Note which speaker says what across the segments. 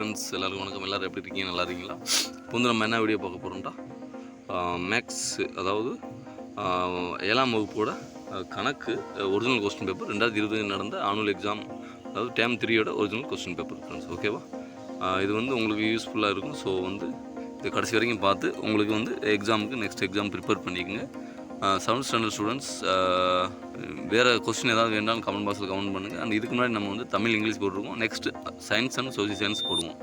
Speaker 1: friends எல்லாருக்கும் வணக்கம் எல்லோரும் எப்படி இருக்கீங்க நல்லா இருக்கீங்களா இப்போ வந்து நம்ம என்ன வீடியோ பார்க்க போகிறோம்டா மேக்ஸ் அதாவது ஏழாம் வகுப்போட கணக்கு ஒரிஜினல் கொஸ்டின் பேப்பர் ரெண்டாவது இருபது நடந்த ஆனுவல் எக்ஸாம் அதாவது டேம் த்ரீயோட ஒரிஜினல் கொஸ்டின் பேப்பர் ஃப்ரெண்ட்ஸ் ஓகேவா இது வந்து உங்களுக்கு யூஸ்ஃபுல்லாக இருக்கும் ஸோ வந்து இது கடைசி வரைக்கும் பார்த்து உங்களுக்கு வந்து எக்ஸாமுக்கு நெக்ஸ்ட் எக்ஸாம் ப்ரிப்பேர் பண்ணிக்கோங்க செவன்த் ஸ்டாண்டர்ட் ஸ்டூடெண்ட்ஸ் வேறு கொஸ்டின் ஏதாவது வேணாலும் கமெண்ட் பாக்ஸில் கமெண்ட் பண்ணுங்கள் அண்ட் இதுக்கு முன்னாடி நம்ம வந்து தமிழ் இங்கிலீஷ் போட்டிருக்கோம் next science and social science போடுவோம்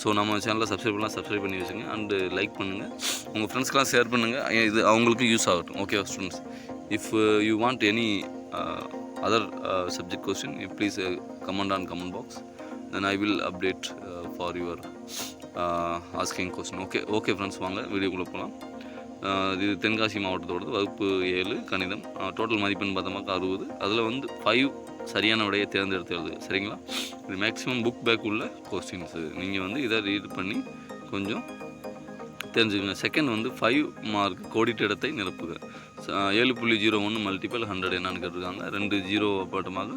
Speaker 1: ஸோ நம்ம சேனலில் சப்ஸ்கிரைப் பண்ணலாம் சப்ஸ்கிரைப் பண்ணி வச்சுங்க அண்டு லைக் பண்ணுங்கள் உங்கள் ஃப்ரெண்ட்ஸ்க்கெலாம் ஷேர் பண்ணுங்கள் இது அவங்களுக்கும் யூஸ் ஆகட்டும் okay students if you want any other subject question you please comment on comment box then I will update for your asking question okay okay friends வாங்க வீடியோக்குள்ளே போகலாம் இது தென்காசி மாவட்டத்தோடது வகுப்பு ஏழு கணிதம் டோட்டல் மதிப்பெண் பார்த்தமாக்க அறுபது அதில் வந்து ஃபைவ் சரியான விடையை தேர்ந்தெடுத்து சரிங்களா இது மேக்ஸிமம் புக் பேக் உள்ள கொஸ்டின்ஸு நீங்கள் வந்து இதை ரீட் பண்ணி கொஞ்சம் தெரிஞ்சுக்கோங்க செகண்ட் வந்து ஃபைவ் மார்க் கோடிட்டு இடத்தை நிரப்புங்க ஏழு புள்ளி ஜீரோ ஒன்று மல்டிபிள் ஹண்ட்ரட் என்னான்னு கேட்டிருக்காங்க ரெண்டு ஜீரோ போட்டமாக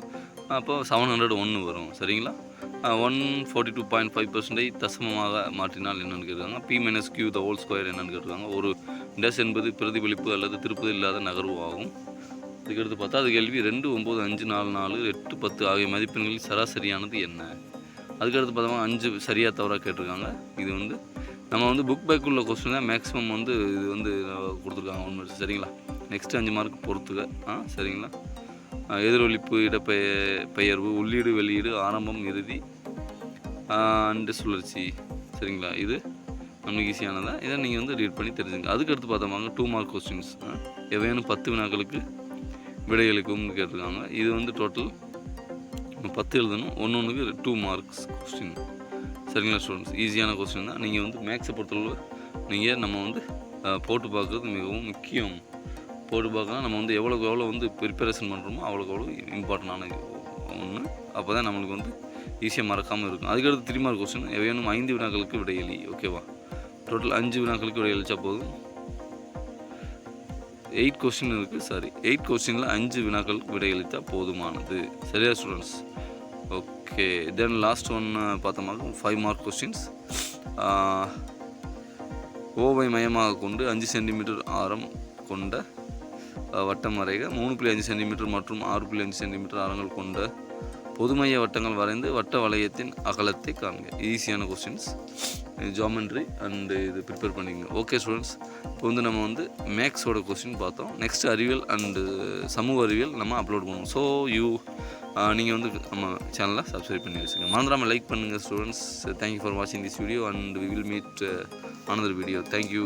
Speaker 1: அப்போ செவன் ஹண்ட்ரட் ஒன்று வரும் சரிங்களா one forty two point five percentage தசமமாக மாற்றினால் என்னென்னு கேட்டிருக்காங்க B minus Q the whole square என்னென்னு கேட்டிருக்காங்க ஒரு டஸ் என்பது பிரதிபலிப்பு அல்லது திருப்பதி இல்லாத நகர்வு ஆகும் பார்த்தா பத்தாவது கேள்வி ரெண்டு ஒம்பது அஞ்சு நாலு நாலு எட்டு பத்து ஆகிய மதிப்பெண்களில் சராசரியானது என்ன அதுக்கடுத்து பார்த்தோம்னா அஞ்சு சரியாக தவறாக கேட்டிருக்காங்க இது வந்து நம்ம வந்து புக் பேக் உள்ள கொஸ்டின் தான் மேக்ஸிமம் வந்து இது வந்து கொடுத்துருக்காங்க ஒன்று சரிங்களா நெக்ஸ்ட் அஞ்சு மார்க் பொறுத்துக்க ஆ சரிங்களா எதிரொலிப்பு இடப்பெய பெயர்வு உள்ளீடு வெளியீடு ஆரம்பம் இறுதி அண்டு சுழற்சி சரிங்களா இது நம்மளுக்கு ஈஸியானதாக இதை நீங்கள் வந்து ரீட் பண்ணி தெரிஞ்சுங்க அதுக்கடுத்து பார்த்தோமாங்க டூ மார்க் கொஸ்டின்ஸ் எவையான பத்து வினாக்களுக்கு விடைகளுக்கும் கேட்டிருக்காங்க இது வந்து டோட்டல் பத்து எழுதணும் ஒன்று ஒன்றுக்கு டூ மார்க்ஸ் கொஸ்டின் சரிங்களா ஸ்டூடெண்ட்ஸ் ஈஸியான கொஸ்டின் தான் நீங்கள் வந்து மேக்ஸை பொறுத்தளவு நீங்கள் நம்ம வந்து போட்டு பார்க்குறது மிகவும் முக்கியம் போட்டு பார்க்கலாம் நம்ம வந்து எவ்வளோக்கு எவ்வளோ வந்து ப்ரிப்பரேஷன் பண்ணுறோமோ அவ்வளோக்கு அவ்வளோ இம்பார்ட்டண்டான ஒன்று அப்போ தான் நம்மளுக்கு வந்து ஈஸியாக மறக்காமல் இருக்கும் அதுக்கடுத்து திரும்ப கொஸ்டின் எவையானும் ஐந்து வினாக்களுக்கு விடையலி ஓகேவா டோட்டல் அஞ்சு வினாக்களுக்கு விடை அளித்தா போதும் எயிட் கொஸ்டின் இருக்குது சாரி எயிட் கொஸ்டினில் அஞ்சு வினாக்கள் விடையளித்தால் போதுமானது சரியா students okay then last one பார்த்தோம்னாக்க ஃபைவ் மார்க் கொஸ்டின்ஸ் ஓவை மையமாக கொண்டு அஞ்சு சென்டிமீட்டர் ஆரம் கொண்ட வட்டம் வரைக மூணு புள்ளி அஞ்சு சென்டிமீட்டர் மற்றும் ஆறு புள்ளி அஞ்சு சென்டிமீட்டர் ஆரங்கள் கொண்ட பொதுமைய வட்டங்கள் வரைந்து வட்ட வளையத்தின் அகலத்தை காண்க ஈஸியான கொஸ்டின்ஸ் ஜாமெண்ட்ரி அண்டு இது ப்ரிப்பேர் பண்ணிக்கங்க ஓகே ஸ்டூடெண்ட்ஸ் இப்போ வந்து நம்ம வந்து மேக்ஸோட கொஸ்டின் பார்த்தோம் நெக்ஸ்ட் அறிவியல் அண்டு சமூக அறிவியல் நம்ம அப்லோட் பண்ணுவோம் ஸோ யூ நீங்கள் வந்து நம்ம சேனலை சப்ஸ்கிரைப் பண்ணி வச்சுங்க மறந்துடாமல் லைக் பண்ணுங்கள் ஸ்டூடெண்ட்ஸ் தேங்க்யூ ஃபார் வாட்சிங் this video and we will meet another video thank you